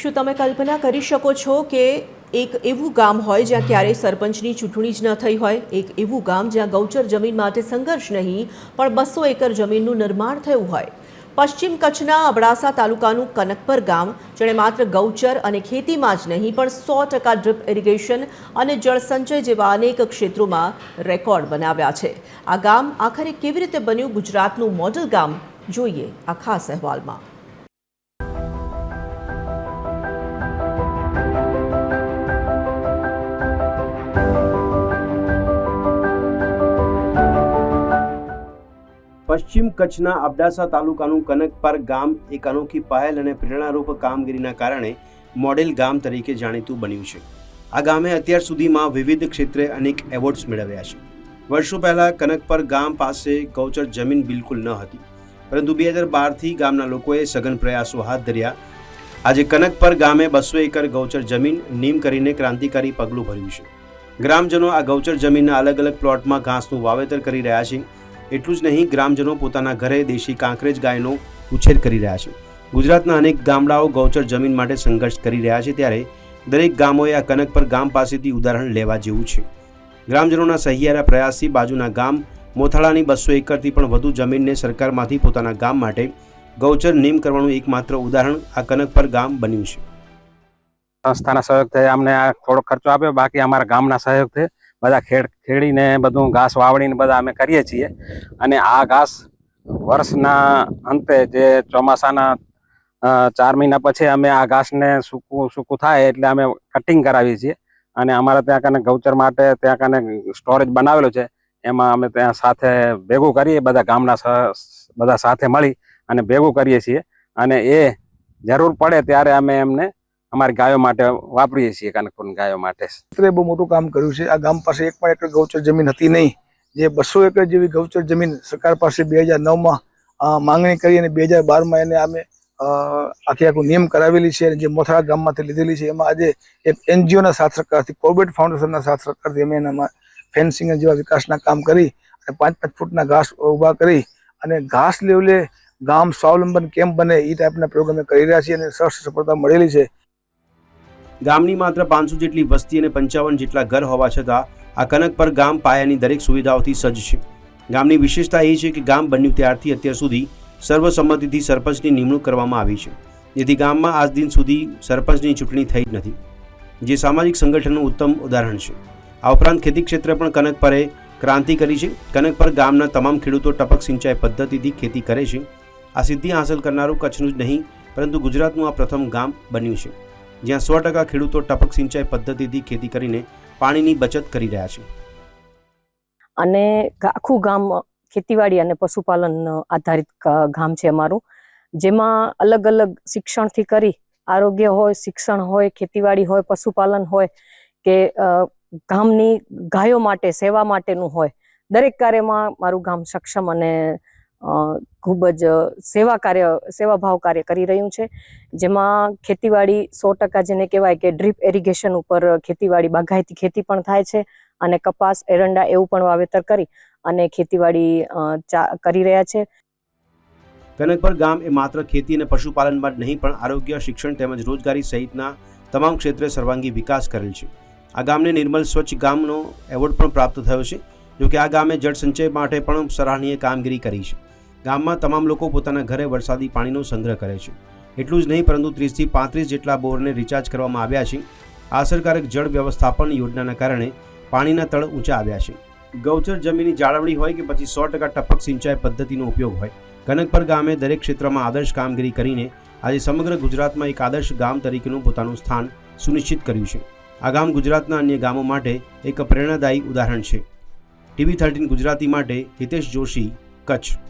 શું તમે કલ્પના કરી શકો છો કે એક એવું ગામ હોય જ્યાં ક્યારેય સરપંચની ચૂંટણી જ ન થઈ હોય? એક એવું ગામ જ્યાં ગૌચર જમીન માટે સંઘર્ષ નહીં, પણ બસો એકર જમીનનું નિર્માણ થયું હોય? પશ્ચિમ કચ્છના અબડાસા તાલુકાનું કનકપર ગામ, જેણે માત્ર ગૌચર અને ખેતીમાં જ નહીં, પણ સો ટકા ડ્રીપ ઇરિગેશન અને જળસંચય જેવા અનેક ક્ષેત્રોમાં રેકોર્ડ બનાવ્યા છે. આ ગામ આખરે કેવી રીતે બન્યું? ગુજરાતનું મોડલ ગામ જોઈએ આ ખાસ અહેવાલમાં. પશ્ચિમ કચ્છના અબડાસા તાલુકાનું કનકપર ગામ એક અનોખી પહેલ અને પ્રેરણારૂપ કામગીરીના કારણે મોડેલ ગામ તરીકે જાણીતું બન્યું છે. આ ગામે અત્યાર સુધીમાં વિવિધ ક્ષેત્રે અનેક એવોર્ડ્સ મેળવ્યા છે. વર્ષો પહેલાં કનકપર ગામ પાસે ગૌચર જમીન બિલકુલ ન હતી. પરંતુ બે હજાર બારથી ગામના લોકોએ સઘન પ્રયાસો હાથ ધર્યા. આજે કનકપર ગામે બસો એકર ગૌચર જમીન નીમ કરીને ક્રાંતિકારી પગલું ભર્યું છે. ગ્રામજનો આ ગૌચર જમીનના અલગ અલગ પ્લોટમાં ઘાસનું વાવેતર કરી રહ્યા છે. એટલું જ નહીં, ગ્રામજનો પોતાના ઘરે દેશી કાંકરેજ ગાયનો ઉછેર કરી રહ્યા છે. ગુજરાતના અનેક ગામડાઓ ગૌચર જમીન માટે સંઘર્ષ કરી રહ્યા છે ત્યારે દરેક ગામોએ આ કનક પર ગામ પાસેથી ઉદાહરણ લેવા જેવું છે. ગ્રામજનોના સહિયારા પ્રયાસથી બાજુના ગામ મોથાળાની બસો એકરથી પણ વધુ જમીનને સરકારમાંથી પોતાના ગામ માટે ગૌચર નીમ કરવાનું એકમાત્ર ઉદાહરણ આ કનકપર ગામ બન્યું છે. સંસ્થાના સહયોગથી અમને આ થોડો ખર્ચો આપ્યો, બાકી અમારા ગામના સહયોગથી બધા ખેડ, ખેડીને બધું ઘાસ વાવડીને બધા અમે કરીએ છીએ. અને આ ઘાસ વર્ષના અંતે જે ચોમાસાના ચાર મહિના પછી અમે આ ઘાસને સૂકું સૂકું થાય એટલે અમે કટિંગ કરાવીએ છીએ. અને અમારે ત્યાં કને ગૌચર માટે ત્યાં કને સ્ટોરેજ બનાવેલું છે. એમાં અમે ત્યાં સાથે ભેગું કરીએ, બધા ગામના બધા સાથે મળી અને ભેગું કરીએ છીએ. અને એ જરૂર પડે ત્યારે અમે એમને અમારી ગાયો માટે વાપરીએ છીએ કનકપુરની ગાયો માટે. મિત્રે બહુ મોટું કામ કર્યું છે. આ ગામ પાસે એક પણ એકર ગૌચર જમીન હતી નહીં. જે બસો એકર જેવી ગૌચર જમીન સરકાર પાસે બે હજાર નવમાં માંગણી કરી અને બે હજાર બારમાં એને અમે આખી આખે નિયમ કરાવેલી છે અને જે મોથરા ગામમાંથી લીધેલી છે. એમાં આજે એક એનજીઓના સાથ સરકારથી કોર્બેટ ફાઉન્ડેશનના સાથ સરકારથી અમે એનામાં ફેન્સિંગ જેવા વિકાસના કામ કરી અને પાંચ પાંચ ફૂટના ઘાસ ઊભા કરી અને ઘાસ લેવલે ગામ સ્વાવલંબન કેમ બને એ ટાઈપના પ્રયોગ અમે કરી રહ્યા છીએ અને સરસ સફળતા મળેલી છે. ગામની માત્ર પાંચસો જેટલી વસ્તી અને પંચાવન જેટલા ઘર હોવા છતાં આ કનકપર ગામ પાયાની દરેક સુવિધાઓથી સજ્જ છે. ગામની વિશેષતા એ છે કે ગામ બન્યું ત્યારથી અત્યાર સુધી સર્વસંમતિથી સરપંચની નિમણૂક કરવામાં આવી છે. જેથી ગામમાં આજ દિન સુધી સરપંચની ચૂંટણી થઈ જ નથી. જે સામાજિક સંગઠનનું ઉત્તમ ઉદાહરણ છે. આ ઉપરાંત ખેતી ક્ષેત્રે પણ કનકપરે ક્રાંતિ કરી છે. કનકપર ગામના તમામ ખેડૂતો ટપક સિંચાઈ પદ્ધતિથી ખેતી કરે છે. આ સિદ્ધિ હાંસલ કરનારું કચ્છનું જ નહીં, પરંતુ ગુજરાતનું આ પ્રથમ ગામ બન્યું છે. જ્યાં સો ટકા ખેડૂતો ટપક સિંચાઈ પદ્ધતિથી ખેતી કરીને પાણીની બચત કરી રહ્યા છે. અને આખું ગામ ખેતીવાડી અને પશુપાલન આધારિત ગામ છે અમારું. જેમાં અલગ અલગ શિક્ષણથી કરી આરોગ્ય હોય, શિક્ષણ હોય, ખેતીવાડી હોય, પશુપાલન હોય કે ગામની ગાયો માટે, સેવા માટેનું હોય. દરેક કાર્યમાં મારું ગામ સક્ષમ અને ખૂબ જ સેવા કાર્ય, સેવાભાવ કાર્ય કરી રહ્યું છે. જેમાં ખેતીવાડી સો ટકા જેને કહેવાય કે ડ્રીપ એરિગેશન ઉપર ખેતીવાડી બાગાયતી ખેતી પણ થાય છે અને કપાસ, એરંડા એવું પણ વાવેતર કરી અને ખેતીવાડી કરી રહ્યા છે. કનકપર ગામ એ માત્ર ખેતી અને પશુપાલનમાં જ નહીં, પણ આરોગ્ય, શિક્ષણ તેમજ રોજગારી સહિતના તમામ ક્ષેત્રે સર્વાંગી વિકાસ કરેલ છે. આ ગામને નિર્મલ સ્વચ્છ ગામનો એવોર્ડ પણ પ્રાપ્ત થયો છે, જોકે આ ગામે જળ સંચય માટે પણ સરાહનીય કામગીરી કરી છે. ગામમાં તમામ લોકો પોતાના ઘરે વરસાદી પાણીનો સંગ્રહ કરે છે. એટલું જ નહીં, પરંતુ ત્રીસથી પાંત્રીસ જેટલા બોરને રિચાર્જ કરવામાં આવ્યા છે. આ અસરકારક જળ વ્યવસ્થાપન યોજનાના કારણે પાણીના તળ ઊંચા આવ્યા છે. ગૌચર જમીનની જાળવણી હોય કે પછી સો ટકા ટપક સિંચાઈ પદ્ધતિનો ઉપયોગ હોય, કનકપર ગામે દરેક ક્ષેત્રમાં આદર્શ કામગીરી કરીને આજે સમગ્ર ગુજરાતમાં એક આદર્શ ગામ તરીકેનું પોતાનું સ્થાન સુનિશ્ચિત કર્યું છે. આ ગામ ગુજરાતના અન્ય ગામો માટે એક પ્રેરણાદાયી ઉદાહરણ છે. ટીવી થર્ટીન ગુજરાતી માટે હિતેશ જોશી, કચ્છ.